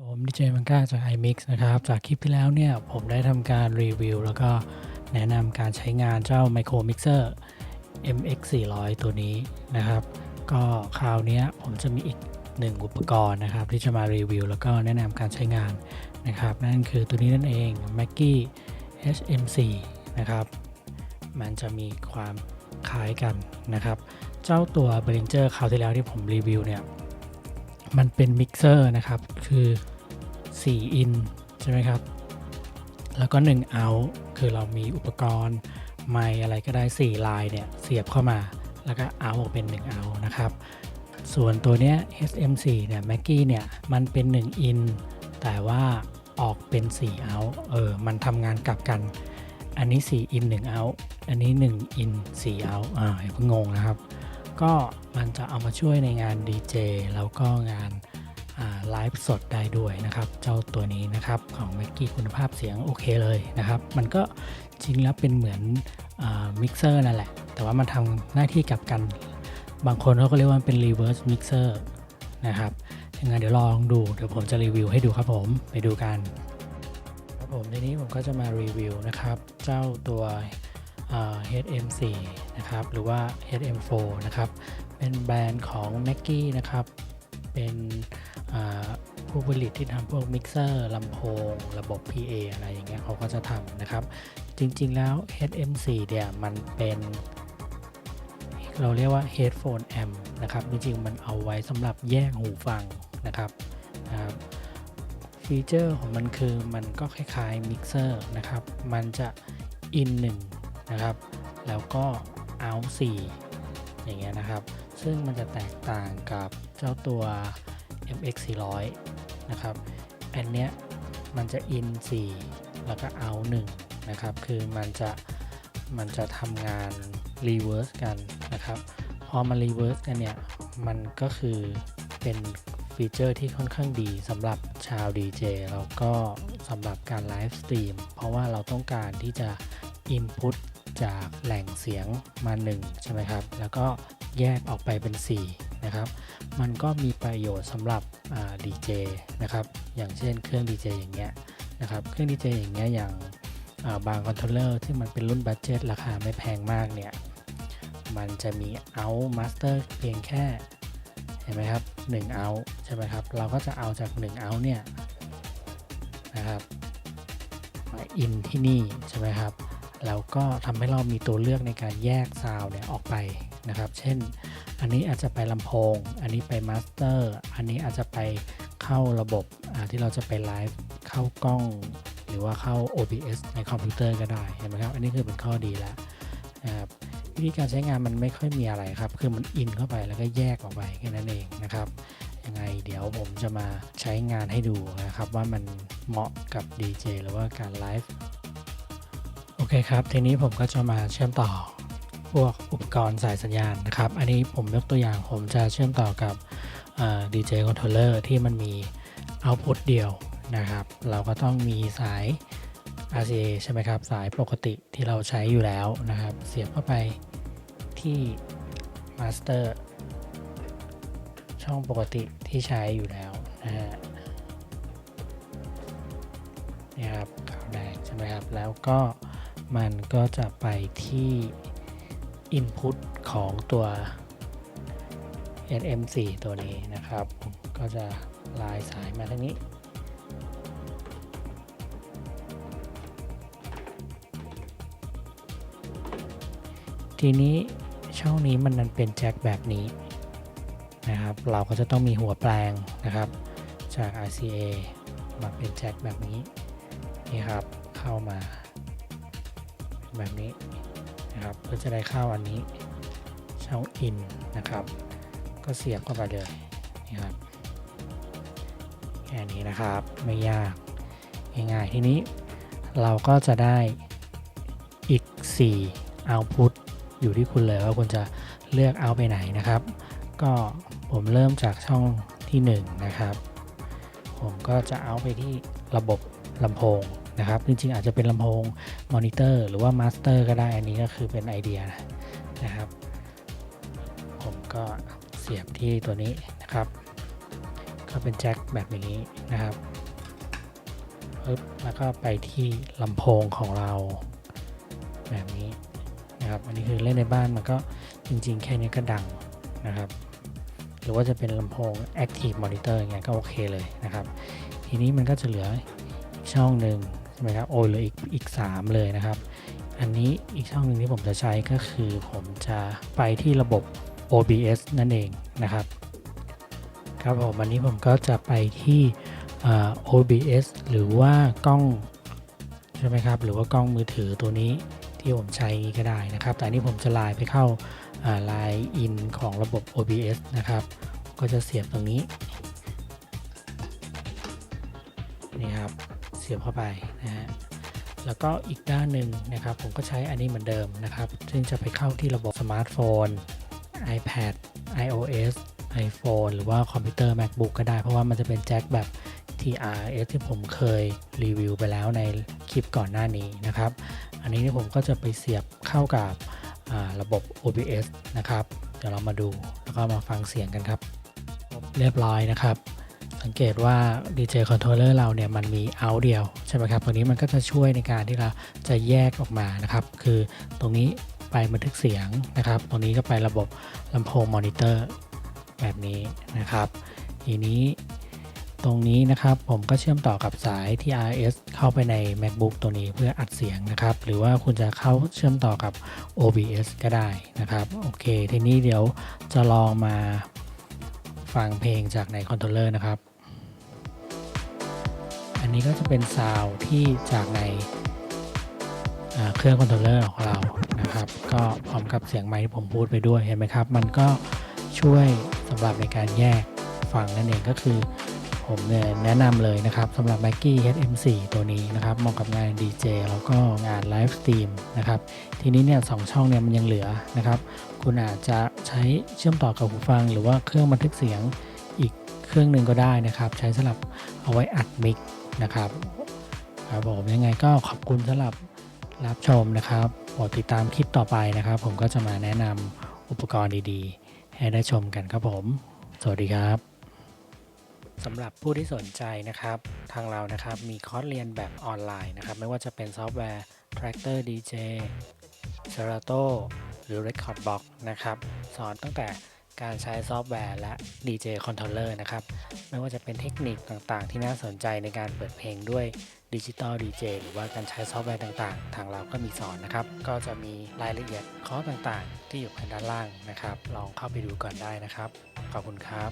ผมดีเจมังก้าจาก iMix นะครับ จากคลิปที่แล้วเนี่ย ผมได้ทำการรีวิว แล้วก็แนะนำการใช้งานเจ้า Micro Mixer MX 400 ตัวนี้นะครับ ก็คราวนี้ผมจะมีอีกหนึ่งอุปกรณ์นะครับ ที่จะมารีวิว แล้วก็แนะนำการใช้งานนะครับ นั่นคือตัวนี้นั่นเอง Mackie HM4 นะครับ มันจะมีความคล้ายกันนะครับ เจ้าตัว b e r i n g e r คราวที่แล้วที่ผมรีวิวเนี่ย มันเป็นมิกเซอร์นะครับ คือ4อินใช่ไหมครับ แล้วก็1 out คือเรามีอุปกรณ์ไมอะไรก็ได้ 4 ลายเนี่ย เสียบเข้ามา แล้วก็ out ออกเป็น1 out นะครับ ส่วนตัวเนี้ย SM4 เนี่ย Mackie เนี่ย มันเป็น1 in แต่ว่าออกเป็น4 out เออ มันทำงานกลับกัน อันนี้ 4 in 1 out อันนี้ 1 in 4 out อ่าอย่าเพิ่งงงนะครับ ก็มันจะเอามาช่วยในงาน DJ แล้วก็งานไลฟ์สดได้ด้วยนะครับ เจ้าตัวนี้นะครับของ m a c กี้คุณภาพเสียงโอเคเลยนะครับ มันก็จริงแล้วเป็นเหมือนมิกเซอร์นั่นแหละ แต่ว่ามันทำหน้าที่กลับกัน บางคนเขาก็เรียกว่าเป็น reverse mixer นะครับยังไงเดี๋ยวลองดู เดี๋ยวผมจะรีวิวให้ดูครับผม ไปดูกัน ครับผม ทีนี้ผมก็จะมารีวิวนะครับ เจ้าตัว HM4 นะครับหรือว่า HM4 นะครับเป็นแบรนด์ของ m a c k i e นะครับเป็นผู้ผลิตที่ทำพวกมิกเซอร์ลำโพง ระบบ PA อะไรอย่างเงี้ยเขาก็จะทำนะครับ จริงๆแล้ว HM4 เนี่ยมันเป็นเราเรียกว่า headphone amp นะครับ จริงๆ มันเอาไว้สำหรับแยกหูฟังนะครับนะครับฟีเจอร์ของมันคือมันก็คล้ายๆมิกเซอร์นะครับ มันจะ in 1นะครับ แล้วก็ out 4อย่างเงี้ยนะครับ ซึ่งมันจะแตกต่างกับเจ้าตัว MX 400นะครับ อันเนี้ยมันจะ in 4 แล้วก็ out 1นะครับ คือมันจะมันจะทำงาน reverse กันนะครับ พอมา reverse กันเนี่ย มันก็คือเป็นฟีเจอร์ที่ค่อนข้างดีสำหรับชาว DJ แล้วก็สำหรับการไลฟ์สตรีมเพราะว่าเราต้องการที่จะ input จากแหล่งเสียงมา1ใช่ไหมครับ แล้วก็แยกออกไปเป็น4นะครับ มันก็มีประโยชน์สำหรับ DJ นะครับ อย่างเช่นเครื่อง DJ อย่างเงี้ยนะครับ เครื่อง DJ อย่างเงี้ยอย่างบางคอนโทรลเลอร์ที่มันเป็นรุ่นบัตเจ็ตราคาไม่แพงมากเนี่ย มันจะมี out master เพียงแค่เห็นไหมครับ1 out ใช่ไหมครับ เราก็จะเอาจาก1 out เนี่ยนะครับมา in ที่นี่ใช่ไหมครับ แล้วก็ทำให้เรามีตัวเลือกในการแยกซาวเนี่ยออกไปนะครับ เช่น อันนี้อาจจะไปลำโพง อันนี้ไปมาสเตอร์ อันนี้อาจจะไปเข้าระบบที่เราจะไปไลฟ์เข้ากล้อง หรือว่าเข้า OBS ในคอมพิวเตอร์ก็ได้เห็นไหมครับ อันนี้คือเป็นข้อดีแล้วนะครับวิธีการใช้งานมันไม่ค่อยมีอะไรครับ คือมันอินเข้าไปแล้วก็แยกออกไปแค่นั้นเองนะครับ ยังไงเดี๋ยวผมจะมาใช้งานให้ดูนะครับ ว่ามันเหมาะกับ DJ หรือว่าการไลฟ์ เคครับ ทีนี้ผมก็จะมาเชื่อมต่อพวกอุปกรณ์สายสัญญาณนะครับ อันนี้ผมยกตัวอย่างผมจะเชื่อมต่อกับ DJ controller ที่มันมี output เดียวนะครับ เราก็ต้องมีสาย RCA ใช่ไหมครับ สายปกติที่เราใช้อยู่แล้วนะครับ เสียบเข้าไปที่ master ช่องปกติที่ใช้อยู่แล้วนะฮะนี่ครับขาวแดงใช่ไหมครับ แล้วก็ มันก็จะไปที่ input ของตัว NM4 ตัวนี้นะครับ ก็จะลายสายมาทางนี้ ทีนี้ช่องนี้มันนันเป็นแจ็คแบบนี้นะครับ เราก็จะต้องมีหัวแปลงนะครับ จาก RCA มาเป็นแจ็คแบบนี้นี่ครับเข้ามา แบบนี้นะครับเพื่อจะได้เข้าอันนี้ช่องอินนะครับ ก็เสียบเข้าไปเลยนี่ครับแค่นี้นะครับไม่ยากง่ายๆทีนี้เราก็จะได้อีก 4 output อยู่ที่คุณเลยว่าคุณจะเลือกเอาไปไหนนะครับ ก็ผมเริ่มจากช่องที่ 1 นะครับ ผมก็จะเอาไปที่ระบบลำโพง นะครับ จริงๆ อาจจะเป็นลำโพงมอนิเตอร์หรือว่ามาสเตอร์ก็ได้ อันนี้ก็คือเป็นไอเดียนะครับ ผมก็เสียบที่ตัวนี้นะครับ ก็เป็นแจ็คแบบนี้นะครับปึ๊บแล้วก็ไปที่ลำโพงของเราแบบนี้นะครับ อันนี้คือเล่นในบ้านมันก็จริงๆ แค่นี้ก็ดังนะครับ หรือว่าจะเป็นลำโพง Active Monitor อย่างเงี้ยก็โอเคเลยนะครับ ทีนี้มันก็จะเหลืออีกช่องหนึ่ง ไหมครับโอ้เหลืออีกอีก 3 เลยนะครับ อันนี้อีกช่องหนึ่งที่ผมจะใช้ก็คือผมจะไปที่ระบบ OBS นั่นเองนะครับ ครับผมวันนี้ผมก็จะไปที่ OBS หรือว่ากล้องใช่ไหมครับ หรือว่ากล้องมือถือตัวนี้ที่ผมใช้นี้ก็ได้นะครับ แต่อันนี้ผมจะไลน์ไปเข้าไลน์อินของระบบ OBS นะครับ ก็จะเสียบตรงนี้ เสียบเข้าไปนะฮะแล้วก็อีกด้านหนึ่งนะครับ ผมก็ใช้อันนี้เหมือนเดิมนะครับ ซึ่งจะไปเข้าที่ระบบสมาร์ทโฟน iPad iOS iPhone หรือว่าคอมพิวเตอร์ MacBook ก็ได้ เพราะว่ามันจะเป็นแจ็คแบบ TRS ที่ผมเคยรีวิวไปแล้วในคลิปก่อนหน้านี้นะครับ อันนี้นี่ผมก็จะไปเสียบเข้ากับระบบ OBS นะครับ เดี๋ยวเรามาดูแล้วก็มาฟังเสียงกันครับ เรียบร้อยนะครับ สังเกตว่า DJ Controller เราเนี่ยมันมี out เดียวใช่ไหมครับตรงนี้มันก็จะช่วยในการที่เราจะแยกออกมานะครับ คือตรงนี้ไปบันทึกเสียงนะครับ ตรงนี้ก็ไประบบลำโพงมอนิเตอร์แบบนี้นะครับ ทีนี้ตรงนี้นะครับผมก็เชื่อมต่อกับสาย TRS เข้าไปใน MacBook ตัวนี้เพื่ออัดเสียงนะครับ หรือว่าคุณจะเข้าเชื่อมต่อกับ OBS ก็ได้นะครับ โอเค ทีนี้เดี๋ยวจะลองมาฟังเพลงจากในคอนโทรลเลอร์นะครับ นนี้ก็จะเป็นซาวด์ที่จากในเครื่องคอนโทรลเลอร์ของเรานะครับ ก็พร้อมกับเสียงไมค์ที่ผมพูดไปด้วยเห็นไหมครับ มันก็ช่วยสำหรับในการแยกฟังนั่นเองก็คือ ผมเนี่ยแนะนำเลยนะครับสำหรับ Mackie HM4 ตัวนี้นะครับเหมาะกับงาน DJ แล้วก็งานไลฟ์สตรีมนะครับ ทีนี้เนี่ยสองช่องเนี่ยมันยังเหลือนะครับ คุณอาจจะใช้เชื่อมต่อกับหูฟัง หรือว่าเครื่องบันทึกเสียงอีกเครื่องหนึ่งก็ได้นะครับ ใช้สำหรับเอาไว้อัดมิก นะครับครับผมยังไงก็ขอบคุณสำหรับรับชมนะครับโปรดติดตามคลิปต่อไปนะครับ ผมก็จะมาแนะนำอุปกรณ์ดีๆ ให้ได้ชมกันครับผม สวัสดีครับสำหรับผู้ที่สนใจนะครับ ทางเรานะครับมีคอร์สเรียนแบบออนไลน์นะครับ ไม่ว่าจะเป็นซอฟต์แวร์ Tractor DJ Serato หรือ Record Box นะครับ สอนตั้งแต่ การใช้ซอฟต์แวร์และ DJ Controller นะครับ ไม่ว่าจะเป็นเทคนิคต่างๆ ที่น่าสนใจในการเปิดเพลงด้วยดิจิตอลดีเจหรือว่าการใช้ซอฟต์แวร์ต่างๆ ทางเราก็มีสอนนะครับ ก็จะมีรายละเอียดคอร์สต่างๆ ที่อยู่ภายด้านล่างนะครับ ลองเข้าไปดูก่อนได้นะครับ ขอบคุณครับ